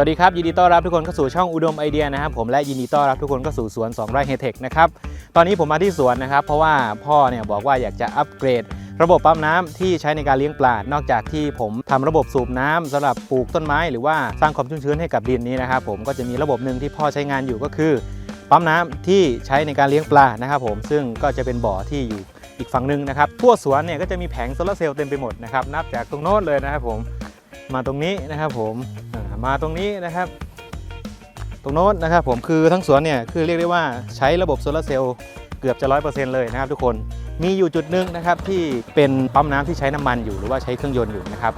วัสดีครับ ยินดีต้อนรับทุกคนเข้าสู่ช่องอุดมไอเดียนะครับผมและยินดีต้อนรับทุกคนเข้าสู่สวน2ไร่เฮเทคนะครับตอนนี้ผมมาที่สวนนะครับ เพราะว่าพ่อเนี่ยบอกว่าอยากจะอัปเกรด ระบบปั๊มน้ำที่ใช้ในการเลี้ยงปลานอกจากที่ผมทำระบบสูบน้ำสำหรับปลูกต้นไม้ หรือว่าสร้างความชุ่มชื้นให้กับดินนี้นะครับผมก็จะมีระบบหนึ่งที่พ่อใช้งานอยู่ก็คือ ปั๊มน้ำที่ใช้ในการเลี้ยงปลานะครับผมซึ่งก็จะเป็นบ่อที่อยู่อีกฝั่งหนึ่งนะครับทั่วสวนเนี่ยก็จะมีแผงโซลาร์เซลล์เต็มไปหมดนะครับนับจากตรงโน้นเลยนะครับผมมาตรงนี้นะครับผม มาตรงนี้นะครับ ตรงโน้นนะครับผมคือทั้งสวนเนี่ยคือเรียกได้ว่าใช้ระบบโซลาร์เซลล์เกือบจะร้อยเปอร์เซ็นต์เลยนะครับทุกคนมีอยู่จุดหนึ่งนะครับที่เป็นปั๊มน้ำที่ใช้น้ำมันอยู่หรือว่าใช้เครื่องยนต์อยู่นะครับ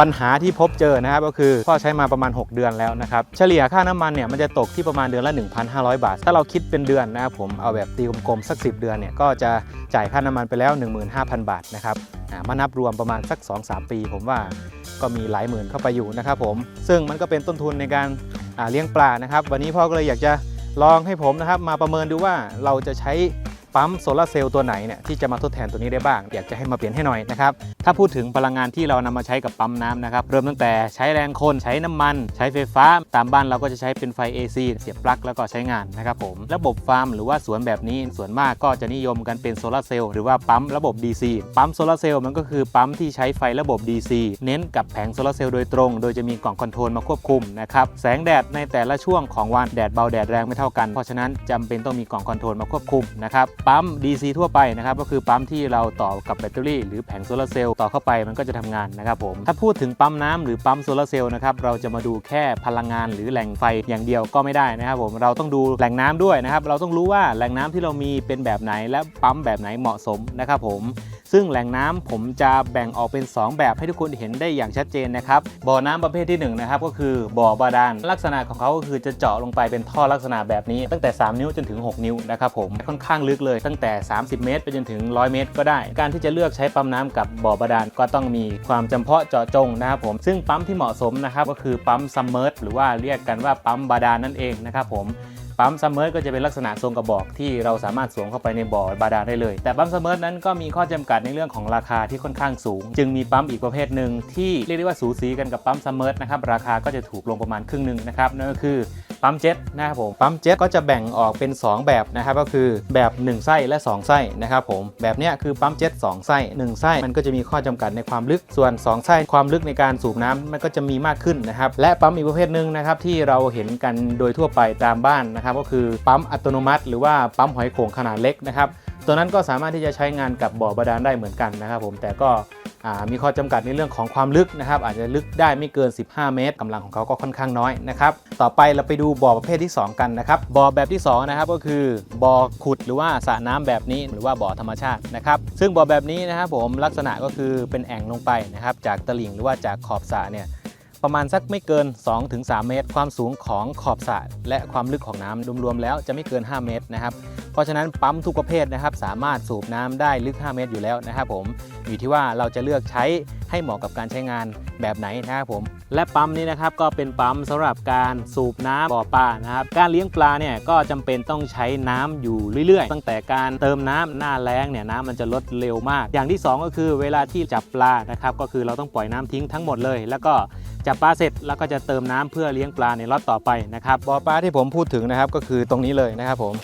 ปัญหาที่พบเจอนะครับก็คือพ่อใช้มาประมาณ 6 เดือนแล้วนะครับเฉลี่ยค่าน้ำมันเนี่ยมันจะตกที่ประมาณเดือนละ 1,500 บาท ถ้าเราคิดเป็นเดือนนะครับผมเอาแบบตีกลมๆสัก 10 เดือนเนี่ยก็จะจ่ายค่าน้ำมันไปแล้ว 15,000 บาทนะครับมานับรวมประมาณสัก 2-3 ปี ผมว่าก็มีหลายหมื่นเข้าไปอยู่นะครับผมซึ่งมันก็เป็นต้นทุนในการเลี้ยงปลานะครับวันนี้พ่อก็เลยอยากจะลองให้ผมนะครับมาประเมินดูว่าเราจะใช้ปั๊มโซลาเซลล์ตัวไหนเนี่ยที่จะมาทดแทนตัวนี้ได้บ้าง อยากจะให้มาเปลี่ยนให้หน่อยนะครับถ้าพูดถึงพลังงานที่เรานำมาใช้กับปั๊มน้ำนะครับ เริ่มตั้งแต่ใช้แรงคนใช้น้ำมัน ใช้ไฟฟ้า ตามบ้านเราก็จะใช้เป็นไฟ AC เสียบปลั๊กแล้วก็ใช้งานนะครับผม ระบบฟาร์มหรือว่าสวนแบบนี้ส่วนมากก็จะนิยมกันเป็นโซลาร์เซลล์หรือว่าปั๊มระบบ DC ปั๊มโซลาร์เซลล์มันก็คือปั๊มที่ใช้ไฟระบบ DC เน้นกับแผงโซลาร์เซลล์โดยตรง โดยจะมีกล่องคอนโทรลมาควบคุมนะครับ แสงแดดในแต่ละช่วงของวันแดดเบาแดดแรงไม่เท่ากัน เพราะฉะนั้นจำเป็นต้องมีกล่องคอนโทรลมาควบคุมนะครับ ปั๊ม DC ทั่วไปนะครับก็คือปั๊มที่เราต่อกับแบตเตอรี่หรือแผงโซลาเซลลต่อเข้าไปมันก็จะทำงานนะครับผม ถ้าพูดถึงปั๊มน้ำหรือปั๊มโซลาร์เซลล์นะครับเราจะมาดูแค่พลังงานหรือแหล่งไฟอย่างเดียวก็ไม่ได้นะครับผมเราต้องดูแหล่งน้ำด้วยนะครับเราต้องรู้ว่าแหล่งน้ำที่เรามีเป็นแบบไหนและปั๊มแบบไหนเหมาะสมนะครับผม ซึ่งแหล่งน้ำผมจะแบ่งออกเป็น 2 แบบให้ทุกคนเห็นได้อย่างชัดเจนนะครับบ่อน้ำประเภทที่1นะครับก็คือบ่อบาดาลลักษณะของเขาก็คือจะเจาะลงไปเป็นท่อลักษณะแบบนี้ ตั้งแต่ 3 นิ้วจนถึง 6 นิ้วนะครับผมค่อนข้างลึกเลยตั้งแต่ 30 เมตร ไปจนถึง 100 เมตร ก็ได้ การที่จะเลือกใช้ปั๊มน้ำกับบ่อบาดาลก็ต้องมีความจำเพาะเจาะจงนะครับผมซึ่งปั๊มที่เหมาะสมนะครับก็คือปั๊มซัมเมอร์หรือว่าเรียกกันว่าปั๊มบาดาลนั่นเองนะครับผม ปั๊มซัมเมอร์ก็จะเป็นลักษณะทรงกระบอกที่เราสามารถสวมเข้าไปในบ่อบาดาลได้เลย แต่ปั๊มซัมเมอร์นั้นก็มีข้อจำกัดในเรื่องของราคาที่ค่อนข้างสูง จึงมีปั๊มอีกประเภทหนึ่งที่เรียกได้ว่าสูสีกันกับปั๊มซัมเมอร์นะครับราคาก็จะถูกลงประมาณครึ่งหนึ่งนะครับนั่นก็คือ ปั๊มเจ็ตนะครับผมปั๊มเจ็ตก็จะแบ่งออกเป็น 2 แบบนะครับก็คือแบบ 1 ไส้และ 2 ไส้นะครับผมแบบเนี้ยคือปั๊มเจ็ต2ไส้ 1 ไส้มันก็จะมีข้อจำกัดในความลึกส่วน 2 ไส้ความลึกในการสูบน้ำมันก็จะมีมากขึ้นนะครับและปั๊มอีกประเภทหนึ่งนะครับที่เราเห็นกันโดยทั่วไปตามบ้านนะครับก็คือปั๊มอัตโนมัติ หรือว่าปั๊มหอยโข่งขนาดเล็กนะครับ ตัวนั้นก็สามารถที่จะใช้งานกับบ่อบาดาลได้เหมือนกันนะครับผมแต่ก็มีข้อจำกัดในเรื่องของความลึกนะครับ อาจจะลึกได้ไม่เกิน 15 เมตรกำลังของเขาก็ค่อนข้างน้อยนะครับ ต่อไปเราไปดูบ่อประเภทที่ 2 กันนะครับ บ่อแบบที่2นะครับก็คือบ่อขุดหรือว่าสระน้ำแบบนี้หรือว่าบ่อธรรมชาตินะครับ ซึ่งบ่อแบบนี้นะครับผมลักษณะก็คือเป็นแอ่งลงไปนะครับ จากตลิ่งหรือว่าจากขอบสระเนี่ยประมาณสักไม่เกิน 2-3 เมตร ความสูงของขอบสระและความลึกของน้ำรวมๆแล้วจะไม่เกิน 5 เมตรนะครับ เพราะฉะนั้นปั๊มทุกประเภทนะครับ สามารถสูบน้ำได้ลึก 5 เมตรอยู่แล้วนะครับผมอยู่ที่ว่าเราจะเลือกใช้ให้เหมาะกับการใช้งานแบบไหนนะครับผม และปั๊มนี้นะครับก็เป็นปั๊มสำหรับการสูบน้ำบ่อปลานะครับ การเลี้ยงปลาเนี่ยก็จำเป็นต้องใช้น้ำอยู่เรื่อยๆ ตั้งแต่การเติมน้ำหน้าแล้งเนี่ยน้ำมันจะลดเร็วมาก อย่างที่สองก็คือเวลาที่จับปลานะครับก็คือเราต้องปล่อยน้ำทิ้งทั้งหมดเลย แล้วก็จับปลาเสร็จแล้วก็จะเติมน้ำเพื่อเลี้ยงปลาในล็อตต่อไปนะครับบ่อปลาที่ผมพูดถึงนะครับก็คือตรงนี้เลยนะครับผม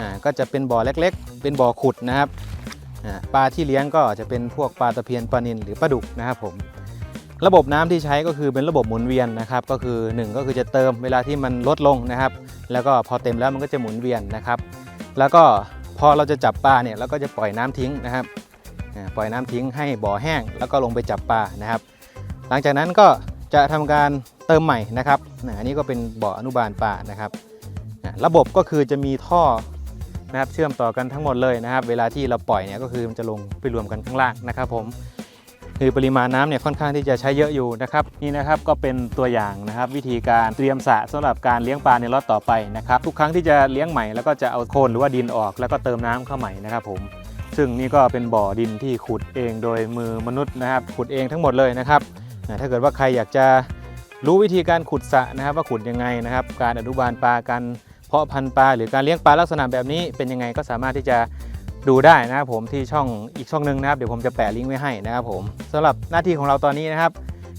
อ่าก็จะเป็นบ่อเล็กๆ เป็นบ่อขุดนะครับอ่าปลาที่เลี้ยงก็จะเป็นพวกปลาตะเพียนปลานิลหรือปลาดุกนะครับผมระบบน้ำที่ใช้ก็คือเป็นระบบหมุนเวียนนะครับ ก็คือ 1 ก็คือจะเติมเวลาที่มันลดลงนะครับ แล้วก็พอเต็มแล้วมันก็จะหมุนเวียนนะครับ แล้วก็พอเราจะจับปลาเนี่ยเราก็จะปล่อยน้ำทิ้งนะครับปล่อยน้ำทิ้งให้บ่อแห้ง แล้วก็ลงไปจับปลานะครับ หลังจากนั้นก็จะทำการเติมใหม่นะครับอันนี้ก็เป็นบ่ออนุบาลปลานะครับ ระบบก็คือจะมีท่อ นะครับเชื่อมต่อกันทั้งหมดเลยนะครับ เวลาที่เราปล่อยเนี่ยก็คือมันจะลงไปรวมกันข้างล่างนะครับผมคือปริมาณน้ำเนี่ยค่อนข้างที่จะใช้เยอะอยู่นะครับนี่นะครับก็เป็นตัวอย่างนะครับ วิธีการเตรียมสระสำหรับการเลี้ยงปลาในล็อตต่อไปนะครับทุกครั้งที่จะเลี้ยงใหม่แล้วก็จะเอาโคลนหรือว่าดินออกแล้วก็เติมน้ำเข้าใหม่นะครับผมซึ่งนี่ก็เป็นบ่อดินที่ขุดเองโดยมือมนุษย์นะครับ ขุดเองทั้งหมดเลยนะครับถ้าเกิดว่าใครอยากจะรู้วิธีการขุดสระนะครับ ว่าขุดยังไงนะครับ การอนุบาลปลาการ เพาะพันธุ์ปลาหรือการเลี้ยงปลาลักษณะแบบนี้เป็นยังไงก็สามารถที่จะดูได้นะครับผมที่ช่องอีกช่องหนึ่งนะครับเดี๋ยวผมจะแปะลิงก์ไว้ให้นะครับผมสำหรับหน้าที่ของเราตอนนี้นะครับ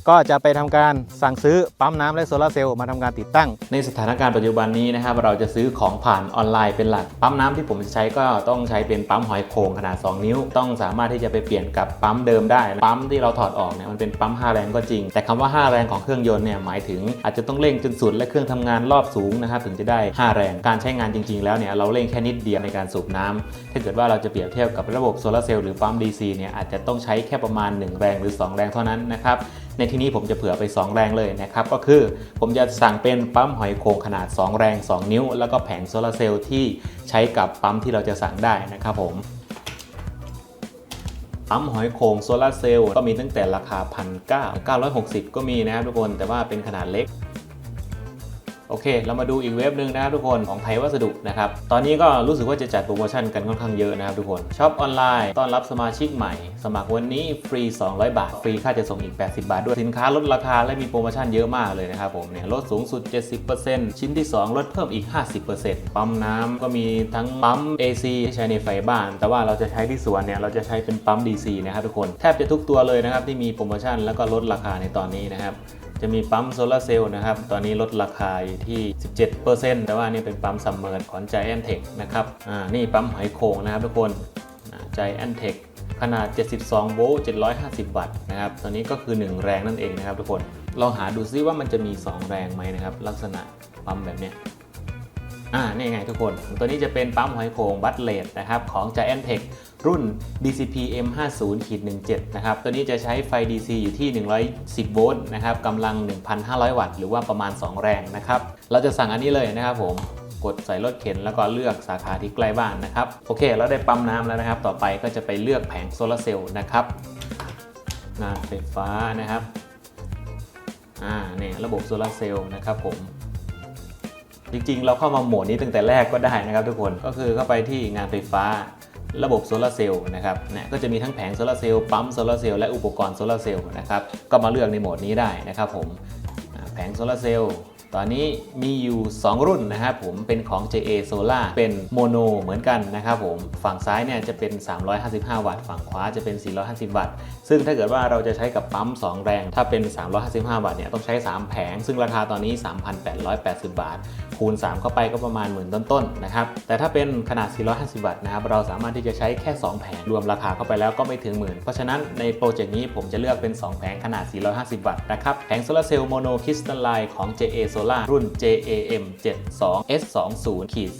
ก็จะไปทำการสั่งซื้อปั๊มน้ำและโซลาร์เซลล์มาทำการติดตั้ง ในสถานการณ์ปัจจุบันนี้นะครับเราจะซื้อของผ่านออนไลน์เป็นหลัก ปั๊มน้ำที่ผมจะใช้ก็ต้องใช้เป็นปั๊มหอยโข่งขนาด 2 นิ้ว ต้องสามารถที่จะไปเปลี่ยนกับปั๊มเดิมได้ ปั๊มที่เราถอดออกเนี่ยมันเป็นปั๊ม5แรงก็จริง แต่คำว่า 5 แรงของเครื่องยนต์เนี่ยหมายถึงอาจจะต้องเร่งจนสุดและเครื่องทำงานรอบสูงนะครับถึงจะได้ 5 แรง การใช้งานจริง ๆ แล้วเนี่ยเราเร่งแค่นิดเดียวในการสูบน้ำถ้าเกิดว่าเราจะเปรียบเทียบกับระบบโซลาเซลล์หรือปั๊ม DC เนี่ยอาจจะต้องใช้แค่ประมาณ 1 แรงหรือ 2 แรงเท่านั้นนะครับ ในที่นี้ผมจะเผื่อไป 2 แรงเลยนะครับ ก็คือผมจะสั่งเป็นปั๊มหอยโข่งขนาด 2 แรง 2 นิ้ว แล้วก็แผงโซลาร์เซลล์ที่ใช้กับปั๊มที่เราจะสั่งได้นะครับผมปั๊มหอยโข่งโซลาร์เซลล์ก็มีตั้งแต่ราคา1,900 960 ก็มีนะครับทุกคนแต่ว่าเป็นขนาดเล็ก โอเค เรามาดูอีกเว็บหนึ่งนะครับทุกคนของไทยวัสดุนะครับ ตอนนี้ก็รู้สึกว่าจะจัดโปรโมชั่นกันค่อนข้างเยอะนะครับทุกคนช็อปออนไลน์ต้อนรับสมาชิกใหม่ สมัครวันนี้ฟรี 200 บาท ฟรีค่าจะส่งอีก 80 บาทด้วยสินค้าลดราคาและมีโปรโมชั่นเยอะมากเลยนะครับผมเนี่ยลดสูงสุด 70%ชิ้นที่ 2 ลดเพิ่มอีก 50%ปั๊มน้ำก็มีทั้งปั๊ม AC ที่ใช้ในไฟบ้าน แต่ว่าเราจะใช้ที่สวนเนี่ยเราจะใช้เป็นปั๊ม DC นะครับทุกคนแทบจะทุกตัวเลยนะครับที่มีโปรโมชั่นแล้วก็ลดราคาในตอนนี้นะครับ จะมีปั๊มโซลาเซลล์นะครับ ตอนนี้ลดราคาอยู่ที่ 17%แต่ว่านี่เป็นปั๊มซัมเมอร์ของ Giant Tech นะครับ อ่า นี่ปั๊มหอยโข่งนะครับทุกคน Giant Tech ขนาด 72 โวลต์ 750 วัตต์นะครับ ตอนนี้ก็คือ 1 แรงนั่นเองนะครับทุกคน ลองหาดูซิว่ามันจะมี 2 แรงไหมนะครับ ลักษณะปั๊มแบบเนี้ย อ่านี่ไงทุกคน ตัวนี้จะเป็นปั๊มหอยโข่งบัตเลดนะครับของ Giant Tech รุ่น DCP M50-17 นะครับ ตัวนี้จะใช้ไฟ DC อยู่ที่ 110 โวลต์นะครับกำลัง 1,500 วัตต์ หรือว่าประมาณ 2 แรงนะครับ เราจะสั่งอันนี้เลยนะครับผม กดใส่รถเข็นแล้วก็เลือกสาขาที่ใกล้บ้านนะครับ โอเค เราได้ปั๊มน้ำแล้วนะครับ ต่อไปก็จะไปเลือกแผงโซลาร์เซลล์นะครับงานไฟฟ้านะครับ อ่าเนี่ยระบบโซลาร์เซลล์นะครับผม จริงๆ เราเข้ามาโหมดนี้ตั้งแต่แรกก็ได้นะครับทุกคนก็คือเข้าไปที่งานไฟฟ้าระบบโซลาร์เซลล์นะครับเนี่ยก็จะมีทั้งแผงโซลาร์เซลล์ปั๊มโซลาร์เซลล์และอุปกรณ์โซลาร์เซลล์นะครับก็มาเลือกในโหมดนี้ได้นะครับผมแผงโซลาร์เซลล์ ตอนนี้มีอยู่ 2 รุ่นนะครับผมเป็นของ JA Solar เป็นโมโนเหมือนกันนะครับผมฝั่งซ้ายเนี่ยจะเป็น 355 วัตต์ ฝั่งขวาจะเป็น 450 วัตต์ ซึ่งถ้าเกิดว่าเราจะใช้กับปั๊ม 2 แรง ถ้าเป็น 355 วัตต์เนี่ยต้องใช้ 3 แผง ซึ่งราคาตอนนี้ 3,880 บาท คูณ 3 เข้าไปก็ประมาณหมื่นต้นๆนะครับแต่ถ้าเป็นขนาด 450 วัตต์นะครับเราสามารถที่จะใช้แค่ 2 แผงรวมราคาเข้าไปแล้วก็ไม่ถึงหมื่นเพราะฉะนั้นในโปรเจกต์นี้ผมจะเลือกเป็น 2 แผงขนาด 450 วัตต์นะครับแผงโซลาร์เซลล์โมโนคริสตัลไลน์ของ JA Solar รุ่น JAM 72 S20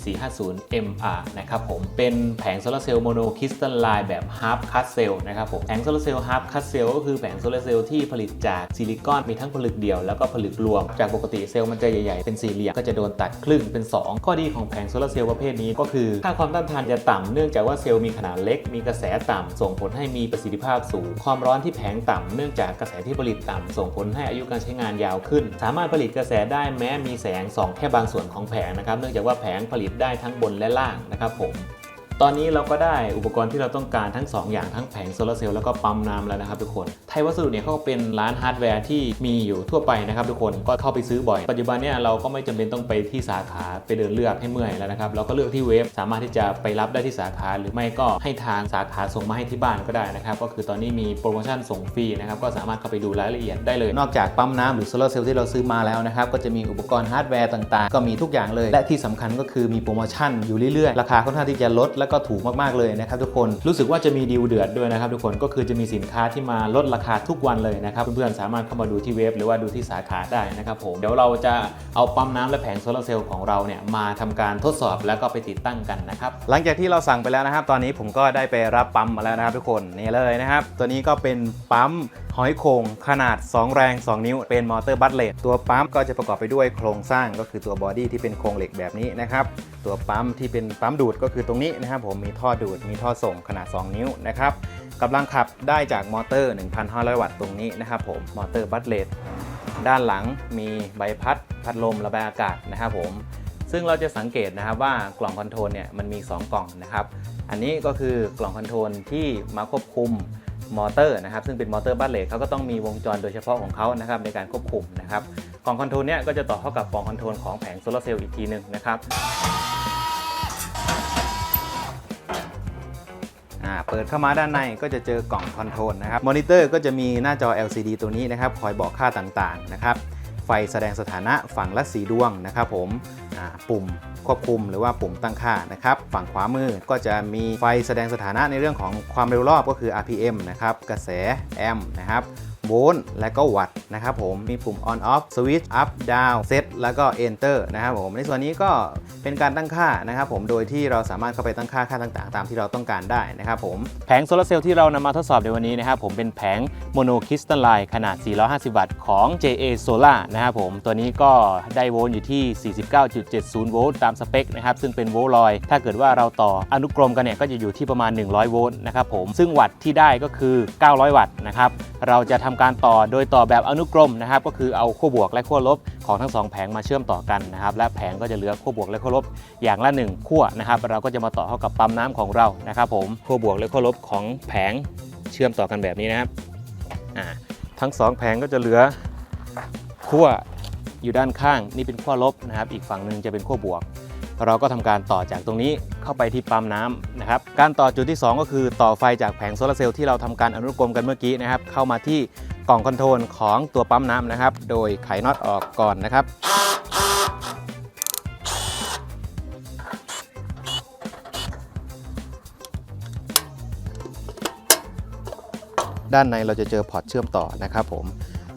450 MR นะครับผม เป็นแผงโซลาร์เซลล์โมโนคริสตัลไลน์แบบ Half Cut Cell นะครับผม แผงโซลาร์เซลล์ Half Cut Cell ก็คือแผงโซลาร์เซลล์ที่ผลิตจากซิลิคอนมีทั้งผลึกเดี่ยวแล้วก็ผลึกรวม จากปกติเซลล์มันจะใหญ่ๆ เป็นสี่เหลี่ยมก็จะโดนตัดครึ่งเป็น 2 ข้อดีของแผงโซลาร์เซลล์ประเภทนี้ก็คือ ค่าความต้านทานจะต่ำเนื่องจากว่าเซลล์มีขนาดเล็ก มีกระแสต่ำส่งผลให้มีประสิทธิภาพสูง ความร้อนที่แผงต่ำเนื่องจากกระแสที่ผลิตต่ำส่งผลให้อายุการใช้งานยาวขึ้น สามารถผลิตกระแสได้แม้มีแสงส่องแค่บางส่วนของแผงนะครับ เนื่องจากว่าแผงผลิตได้ทั้งบนและล่างนะครับผม ตอนนี้เราก็ได้อุปกรณ์ที่เราต้องการทั้ง 2 อย่างทั้งแผงโซลาร์เซลล์แล้วก็ปั๊มน้ำแล้วนะครับทุกคนไทยวัสดุเนี่ยเขาก็เป็นร้านฮาร์ดแวร์ที่มีอยู่ทั่วไปนะครับทุกคนก็เข้าไปซื้อบ่อย ปัจจุบันเนี่ยเราก็ไม่จำเป็นต้องไปที่สาขาไปเดินเลือกให้เมื่อยแล้วนะครับเราก็เลือกที่เว็บสามารถที่จะไปรับได้ที่สาขา หรือไม่ก็ให้ทางสาขาส่งมาให้ที่บ้านก็ได้นะครับก็คือตอนนี้มีโปรโมชั่นส่งฟรีนะครับก็สามารถเข้าไปดูรายละเอียดได้เลย นอกจากปั๊มน้ำหรือโซลาร์เซลล์ที่เราซื้อมาแล้วนะครับก็จะมีอุปกรณ์ฮาร์ดแวร์ต่างๆ ก็มีทุกอย่างเลย และที่สำคัญก็คือมีโปรโมชั่นอยู่เรื่อยๆราคาค่อนข้างที่จะลดแลวก็ถูกมากๆเลยนะครับทุกคนรู้สึกว่าจะมีดีลเดือดด้วยนะครับทุกคนก็คือจะมีสินค้าที่มาลดราคาทุกวันเลยนะครับเพื่อนๆสามารถเข้ามาดูที่เว็บหรือว่าดูที่สาขาได้นะครับผมเดี๋ยวเราจะเอาปั๊มน้ำและแผงโซลาร์เซลล์ของเราเนี่ยมาทำการทดสอบแล้วก็ไปติดตั้งกันนะครับหลังจากที่เราสั่งไปแล้วนะครับ ตอนนี้ผมก็ได้ไปรับปั๊มมาแล้วนะครับทุกคนนี่เลยนะครับ ตัวนี้ก็เป็นปั๊มหอยโข่งขนาด 2 แรง 2 นิ้ว เป็นมอเตอร์บัตเลตตัวปั๊มก็จะประกอบไปด้วยโครงสร้างก็คือตัวบอดี้ที่เป็นโครงเหล็กแบบนี้นะครับ ตัวปั๊มที่เป็นปั๊มดูดก็คือตรงนี้นะครับผมมีท่อดูดมีท่อส่งขนาด 2 นิ้วนะครับกำลังขับได้จากมอเตอร์ 1,500 วัตต์ตรงนี้นะครับผมมอเตอร์บัตเลตด้านหลังมีใบพัดพัดลมระบายอากาศนะครับผมซึ่งเราจะสังเกตนะครับว่ากล่องคอนโทรลเนี่ยมันมี 2 กล่องนะครับ อันนี้ก็คือกล่องคอนโทรลที่มาควบคุมมอเตอร์นะครับซึ่งเป็นมอเตอร์บัตเลทเขาก็ต้องมีวงจรโดยเฉพาะของเขานะครับในการควบคุมนะครับกล่องคอนโทรลเนี่ยก็จะต่อเข้ากับกล่องคอนโทรลของแผงโซลาเซลล์อีกทีหนึ่งนะครับ อ่าเปิดเข้ามาด้านในก็จะเจอกล่องคอนโทรลนะครับมอนิเตอร์ก็จะมีหน้าจอ LCD ตัวนี้นะครับคอยบอกค่าต่างๆนะครับไฟแสดงสถานะฝั่งละสีดวงนะครับผมปุ่มควบคุมหรือว่าปุ่มตั้งค่านะครับฝั่งขวามือก็จะมีไฟแสดงสถานะในเรื่องของความเร็วรอบก็คือ RPM นะครับกระแสแอมป์นะครับ โวลต์และก็วัตต์นะครับผมมีปุ่ม on off switch up down set แล้วก็ enter นะครับผมในส่วนนี้ก็เป็นการตั้งค่านะครับผมโดยที่เราสามารถเข้าไปตั้งค่าค่าต่างๆ ตามที่เราต้องการได้นะครับผมแผงโซลาร์เซลล์ที่เรานำมาทดสอบในวันนี้นะครับผมเป็นแผงโมโนคริสตัลไลน์ขนาด 450 วัตต์ของ JA Solar นะครับผมตัวนี้ก็ได้โวลต์อยู่ที่ 49.70 โวลต์ตามสเปคนะครับซึ่งเป็นโวลต์ลอย ถ้าเกิดว่าเราต่ออนุกรมกันเนี่ยก็จะอยู่ที่ประมาณ 100 โวลต์นะครับผมซึ่งวัตต์ที่ได้ก็คือ 900 วัตต์นะครับเราจะทำการต่อโดยต่อแบบอนุกรมนะครับก็คือเอาขั้วบวกและขั้วลบของทั้งสองแผงมาเชื่อมต่อกันนะครับและแผงก็จะเหลือขั้วบวกและขั้วลบอย่างละ1ขั้วนะครับเราก็จะมาต่อเข้ากับปั๊มน้ำของเรานะครับผมขั้วบวกและขั้วลบของแผงเชื่อมต่อกันแบบนี้นะครับทั้งสองแผงก็จะเหลือขั้วอยู่ด้านข้างนี่เป็นขั้วลบนะครับ อีกฝั่งหนึ่งจะเป็นขั้วบวก เราก็ทำการต่อจากตรงนี้เข้าไปที่ปั๊มน้ำนะครับ การต่อจุดที่ 2 ก็คือต่อไฟจากแผงโซลาร์เซลล์ที่เราทำการอนุกรมกันเมื่อกี้นะครับ เข้ามาที่กล่องคอนโทรลของตัวปั๊มน้ำนะครับ โดยไขน็อตออกก่อนนะครับด้านในเราจะเจอพอร์ตเชื่อมต่อนะครับผม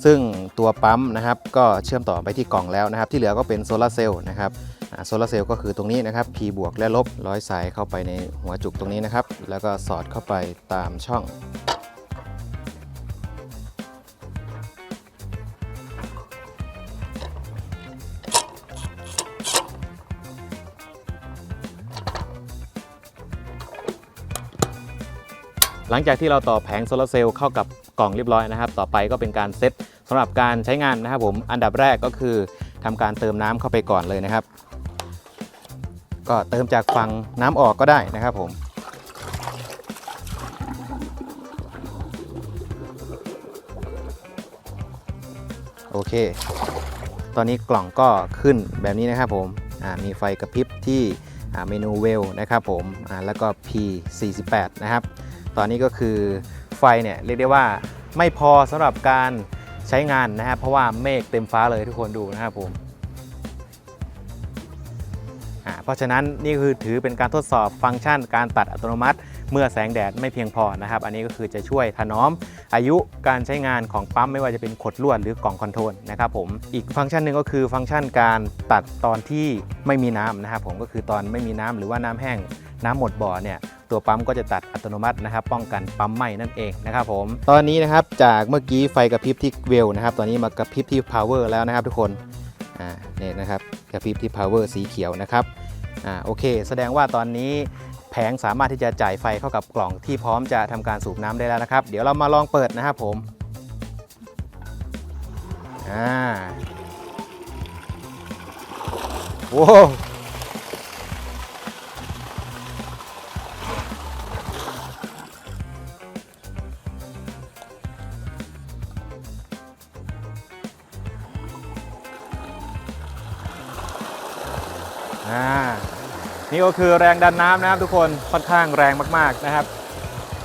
ซึ่งตัวปั๊มนะครับก็เชื่อมต่อไปที่กล่องแล้วนะครับ ที่เหลือก็เป็นโซลาร์เซลล์นะครับ โซลาร์เซลล์ก็คือตรงนี้นะครับ P บวกและลบร้อยสายเข้าไปในหัวจุกตรงนี้นะครับ แล้วก็สอดเข้าไปตามช่องหลังจากที่เราต่อแผงโซลาร์เซลล์เข้ากับกล่องเรียบร้อยนะครับ ต่อไปก็เป็นการเซตสำหรับการใช้งานนะครับผม อันดับแรกก็คือทำการเติมน้ำเข้าไปก่อนเลยนะครับ ก็เติมจากฝั่งน้ำออกก็ได้นะครับผมโอเค ตอนนี้กล่องก็ขึ้นแบบนี้นะครับผมมีไฟกระพริบที่เมนูเวลนะครับผมแล้วก็ P48 นะครับ ตอนนี้ก็คือไฟเนี่ยเรียกได้ว่าไม่พอสำหรับการใช้งานนะครับ เพราะว่าเมฆเต็มฟ้าเลยทุกคนดูนะครับผม เพราะฉะนั้นนี่คือถือเป็นการทดสอบฟังก์ชันการตัดอัตโนมัติ เมื่อแสงแดดไม่เพียงพอนะครับ อันนี้ก็คือจะช่วยถนอม อายุการใช้งานของปั๊มไม่ว่าจะเป็นขดลวดหรือกล่องคอนโทรลนะครับผมอีกฟังก์ชันหนึ่งก็คือฟังก์ชันการตัดตอนที่ไม่มีน้ำนะครับผมก็คือตอนไม่มีน้ำหรือว่าน้ำแห้งน้ำหมดบ่อเนี่ยตัวปั๊มก็จะตัดอัตโนมัตินะครับป้องกันปั๊มไหม้นั่นเองนะครับผมตอนนี้นะครับจากเมื่อกี้ไฟกระพริบที่เวลนะครับตอนนี้มากระพริบที่ power แล้วนะครับทุกคนอ่าเนี่ยนะครับกระพริบที่ power สีเขียวนะครับ อ่าโอเค แสดงว่าตอนนี้แผงสามารถที่จะจ่ายไฟเข้ากับกล่องที่พร้อมจะทำการสูบน้ำได้แล้วนะครับ เดี๋ยวเรามาลองเปิดนะครับผมอ่าโว้ อ่านี่ก็คือแรงดันน้ำนะครับทุกคนค่อนข้างแรงมากๆนะครับ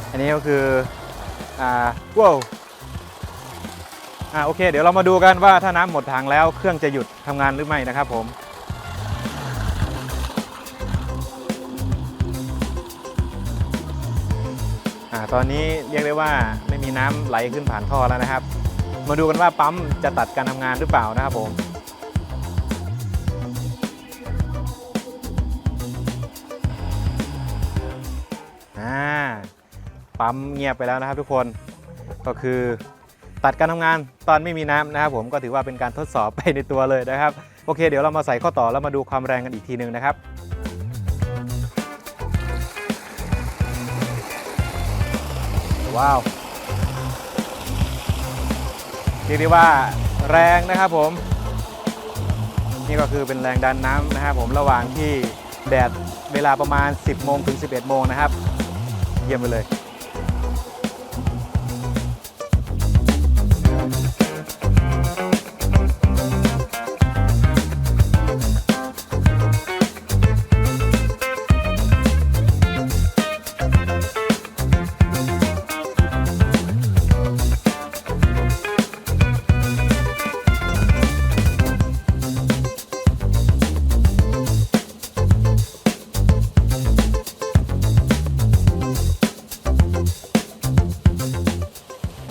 อันนี้ก็คืออ่าว้าวอ่าโอเค เดี๋ยวเรามาดูกันว่าถ้าน้ำหมดถังแล้วเครื่องจะหยุดทำงานหรือไม่นะครับผมอ่าตอนนี้เรียกได้ว่าไม่มีน้ำไหลขึ้นผ่านท่อแล้วนะครับ มาดูกันว่าปั๊มจะตัดการทำงานหรือเปล่านะครับผม ปั๊มเงียบไปแล้วนะครับทุกคนก็คือตัดการทำงานตอนไม่มีน้ำนะครับผมก็ถือว่าเป็นการทดสอบไปในตัวเลยนะครับ โอเค เดี๋ยวเรามาใส่ข้อต่อแล้วมาดูความแรงกันอีกทีหนึ่งนะครับว้าวเรียกได้ว่าแรงนะครับผม นี่ก็คือเป็นแรงดันน้ำนะครับผมระหว่างที่แดดเวลาประมาณ 10โมงถึง 11โมงนะครับ เยี่ยมไปเลย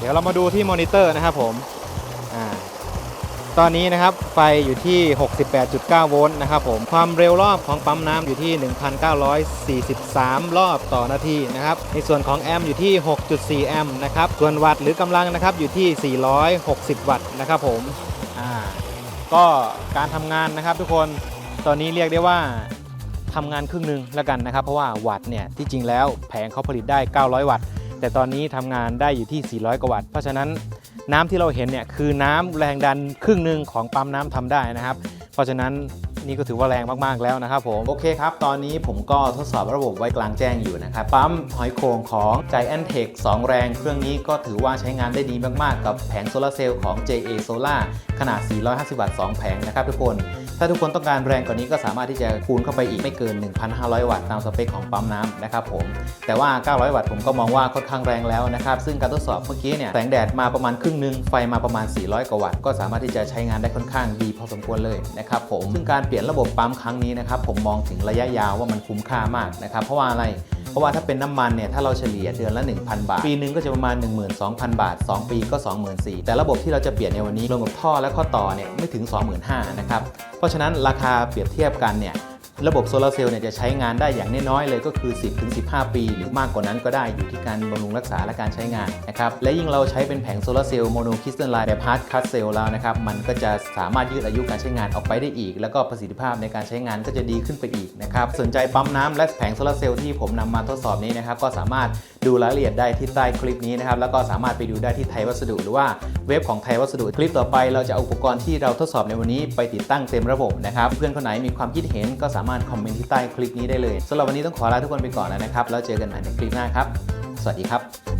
ี๋ยวเรามาดูที่มอนิเตอร์นะครับผมอตอนนี้นะครับไฟอยู่ที่ 68.9 โวลต์นะครับผมความเร็วรอบของปั๊มน้ำอยู่ที่ 1,943 รอบต่อนาทีนะครับในส่วนของแอมป์อยู่ที่ 6.4 แอมป์นะครับส่วนวัตต์หรือกำลังนะครับอยู่ที่ 460 วัตต์นะครับผมก็การทำงานนะครับทุกคนตอนนี้เรียกได้ว่าทำงานครึ่งหนึ่งแล้วกันนะครับ เพราะว่าวัตต์เนี่ยที่จริงแล้วแผงเขาผลิตได้ 900 วัตต์ แต่ตอนนี้ทำงานได้อยู่ที่ 400 กว่าวัตต์ เพราะฉะนั้นน้ำที่เราเห็นเนี่ยคือน้ำแรงดันครึ่งหนึ่งของปั๊มน้ำทำได้นะครับ เพราะฉะนั้นนี่ก็ถือว่าแรงมาก ๆ แล้วนะครับผมโอเคครับ ตอนนี้ผมก็ทดสอบระบบไว้กลางแจ้งอยู่นะครับ ปั๊มหอยโข่งของ Giant Tech 2 แรงเครื่องนี้ก็ถือว่าใช้งานได้ดีมาก ๆ กับแผงโซลาร์เซลล์ของ JA Solar ขนาด 450 วัตต์ 2 แผงนะครับทุกคน ถ้าทุกคนต้องการแรงกว่านี้ก็สามารถที่จะคูณเข้าไปอีกไม่เกิน 1,500 วัตต์ตามสเปคของปั๊มน้ำนะครับผมแต่ว่า 900 วัตต์ผมก็มองว่าค่อนข้างแรงแล้วนะครับซึ่งการทดสอบเมื่อกี้เนี่ยแสงแดดมาประมาณครึ่งหนึงไฟมาประมาณ 400 กว่าวัตต์ก็สามารถที่จะใช้งานได้ค่อนข้างดีพอสมควรเลยนะครับผมซึ่งการเปลี่ยนระบบปั๊มครั้งนี้นะครับผมมองถึงระยะยาวว่ามันคุ้มค่ามากนะครับเพราะว่าอะไร ราะว่าถ้าเป็นน้ำมันเนี่ยถ้าเราเฉลี่ยเดือนละ 1,000 บาท ปีหนึงก็จะประมาณ 12,000 บาท 2 ปีก็ 24,000แต่ระบบที่เราจะเปลี่ยนในวันนี้รวมกับท่อและข้อต่อเนี่ยไม่ถึง 25,000นะครับเพราะฉะนั้นราคาเปรียบเทียบกันเนี่ย ระบบโซลาร์เซลล์เนี่ยจะใช้งานได้อย่างน้อยๆเลยก็คือ 10-15 ปี หรือมากกว่านั้นก็ได้อยู่ที่การบำรุงรักษาและการใช้งานนะครับและยิ่งเราใช้เป็นแผงโซลาร์เซลล์โมโนคริสตัลไลน์แบบฮาร์ดคัตเซลล์แล้วนะครับมันก็จะสามารถยืดอายุการใช้งานออกไปได้อีก แล้วก็ประสิทธิภาพในการใช้งานก็จะดีขึ้นไปอีกนะครับสนใจปั๊มน้ำและแผงโซลาร์เซลล์ที่ผมนำมาทดสอบนี้นะครับก็สามารถดูรายละเอียดได้ที่ใต้คลิปนี้นะครับแล้วก็สามารถไปดูได้ที่ไทยวัสดุ หรือว่าเว็บของไทยวัสดุคลิปต่อไป เราจะเอาอุปกรณ์ที่เราทดสอบในวันนี้ไปติดตั้งเต็มระบบนะครับเพื่อนคนไหนมีความคิดเห็นก็สามารถคอมเมนต์ที่ใต้คลิปนี้ได้เลยสำหรับวันนี้ต้องขอลาทุกคนไปก่อนแล้วนะครับ แล้วเจอกันใหม่ในคลิปหน้าครับ สวัสดีครับ